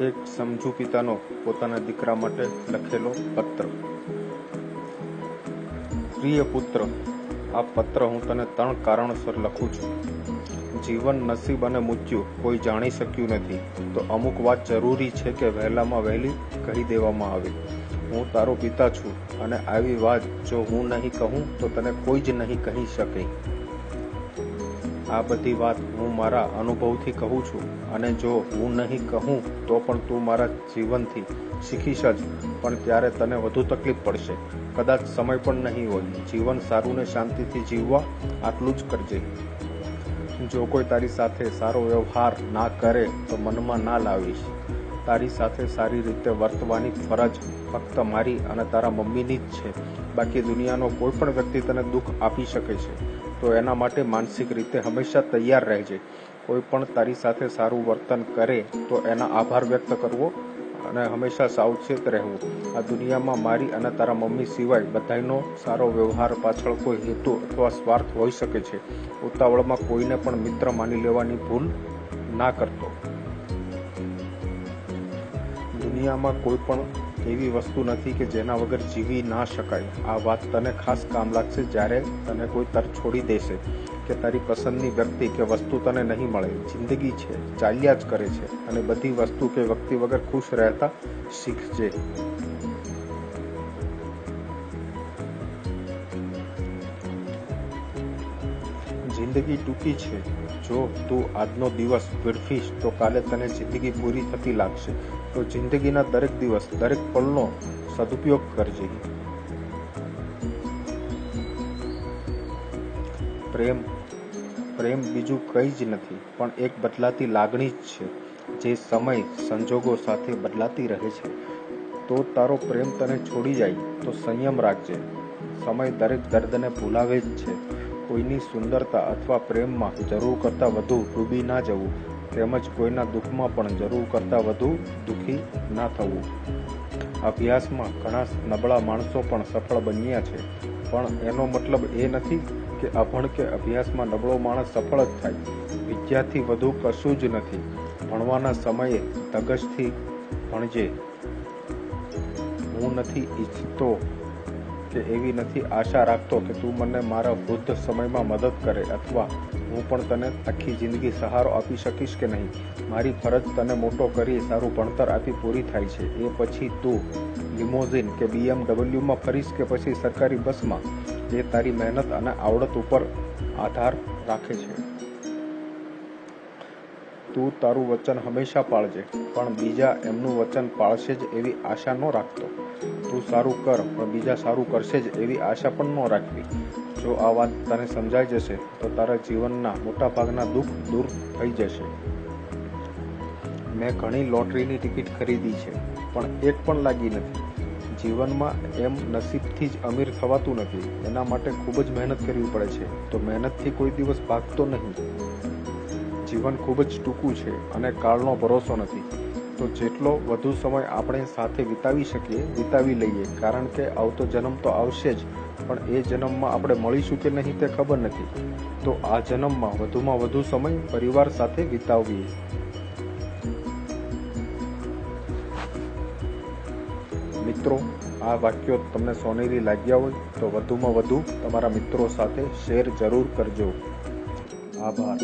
એક સમજુ પિતાનો પોતાના દીકરા માટે લખેલો પત્ર. પ્રિય પુત્ર, આ પત્ર હું તને ત્રણ કારણોસર લખું છું. જીવન નસીબ અને મૃત્યુ કોઈ જાણી શક્યું નથી. તો અમુક વાત જરૂરી છે કે વહેલામાં વહેલી કહી દેવામાં આવે. હું તારો પિતા છું અને આવી વાત જો હું નહીં કહું તો તને કોઈ જ નહીં કહી શકે. આ બધી વાત હું મારા અનુભવથી કહું છું. અને જો હું નહીં કહું, તો પણ તું મારા જીવનથી શીખીશ જ. પણ ત્યારે તને વધુ તકલીફ પડશે. કદાચ સમય પણ નહીં હોય. જીવન સારું ને શાંતિથી જીવવા આટલું જ કરજે. જો કોઈ તારી સાથે સારો વ્યવહાર ના કરે, તો મનમાં ના લાવીશ. તારી સાથે સારી રીતે વર્તવાની ફરજ ફક્ત મારી અને તારા મમ્મીની જ છે. બાકી દુનિયાનો કોઈ પણ વ્યક્તિ તને દુઃખ આપી શકે છે. તો એના માટે માનસિક રીતે હંમેશા તૈયાર રહેજે. કોઈ પણ તારી સાથે સારું વર્તન કરે તો એના આભાર વ્યક્ત કરવો અને હંમેશા સાવચેત રહેવું. આ દુનિયામાં મારી અને તારા મમ્મી સિવાય બધાનો સારો વ્યવહાર પાછળ કોઈ હેતુ અથવા સ્વાર્થ હોઈ શકે છે. ઉતાવળમાં કોઈને પણ મિત્ર માની લેવાની ભૂલ ના કરતો. દુનિયામાં કોઈ પણ એવી વસ્તુ નથી કે જેના વગર જીવી ના શકાય. આ વાત તને ખાસ કામ લાગશે જ્યારે તને કોઈ તર છોડી દેશે કે તારી પસંદની વ્યક્તિ કે વસ્તુ તને નહીં મળે. જિંદગી છે, ચાલ્યા જ કરે છે અને બધી વસ્તુ કે વ્યક્તિ વગર ખુશ રહેતા શીખજે. જિંદગી ટૂંકી છે. જો તું આજનો દિવસ વેડફીશ તો કાલે તને જિંદગી પૂરી થતી લાગશે. તો જિંદગીના દરેક દિવસ, દરેક પળનો સદુપયોગ કરજે. પ્રેમ પ્રેમ બીજું કંઈ જ નથી, પણ એક બદલાતી લાગણી જ છે, જે સમય, સંજોગો સાથે બદલાતી રહે છે. તો તારો પ્રેમ તને છોડી જાય, તો સંયમ રાખજે. સમય દરેક દર્દને ભૂલાવે જ છે. કોઈની સુંદરતા અથવા પ્રેમમાં જરૂર કરતાં વધુ ડૂબી ના જવું, તેમજ કોઈના દુઃખમાં પણ જરૂર કરતાં વધુ દુઃખી ના થવું. અભ્યાસમાં ઘણા નબળા માણસો પણ સફળ બન્યા છે, પણ એનો મતલબ એ નથી કે અભણ કે અભ્યાસમાં નબળો માણસ સફળ જ થાય. વિદ્યાથી વધુ કશું જ નથી. ભણવાના સમયે તગજથી ભણજે. હું નથી ઈચ્છતો કે એવી નથી આશા રાખતો કે તું મને મારા વૃદ્ધ સમયમાં મદદ કરે અથવા હું પણ તને આખી જિંદગી સહારો આપી શકીશ કે નહીં. મારી ફરજ તને મોટો કરી સારું ભણતર આપી પૂરી થાય છે. એ પછી તું લિમોઝિન કે બીએમડબલ્યુમાં ફરીશ કે પછી સરકારી બસમાં. એ તારી મહેનત અને આવડત ઉપર આધાર રાખે છે. તું તારું વચન હંમેશા પાળજે, પણ બીજા એમનું વચન પાળશે જ એવી આશા ન રાખતો. તું સારું કર, પણ બીજા સારું કરશે જ એવી આશા પણ ન રાખવી. જો આ વાત તને સમજાઈ જશે, તો તારા જીવનના મોટાભાગના દુઃખ દૂર થઈ જશે. મેં ઘણી લોટરીની ટિકિટ ખરીદી છે, પણ એક પણ લાગી નથી. જીવનમાં એમ નસીબથી જ અમીર થવાતું નથી. એના માટે ખૂબ જ મહેનત કરવી પડે છે. તો મહેનતથી કોઈ દિવસ ભાગતો નહીં. જીવન ખૂબ જ ટૂંકું છે અને કાળનો ભરોસો નથી. તો જેટલો વધુ સમય આપણે સાથે વિતાવી શકીએ, વિતાવી લઈએ. કારણ કે આવતો જન્મ તો આવશે જ, પણ એ જન્મમાં આપણે મળીશું કે નહીં તે ખબર નથી. તો આ જન્મમાં વધુમાં વધુ સમય પરિવાર સાથે વિતાવીએ. મિત્રો, આ વાક્યો તમને સોનેરી લાગ્યા હોય તો વધુમાં વધુ તમારા મિત્રો સાથે શેર જરૂર કરજો. આભાર.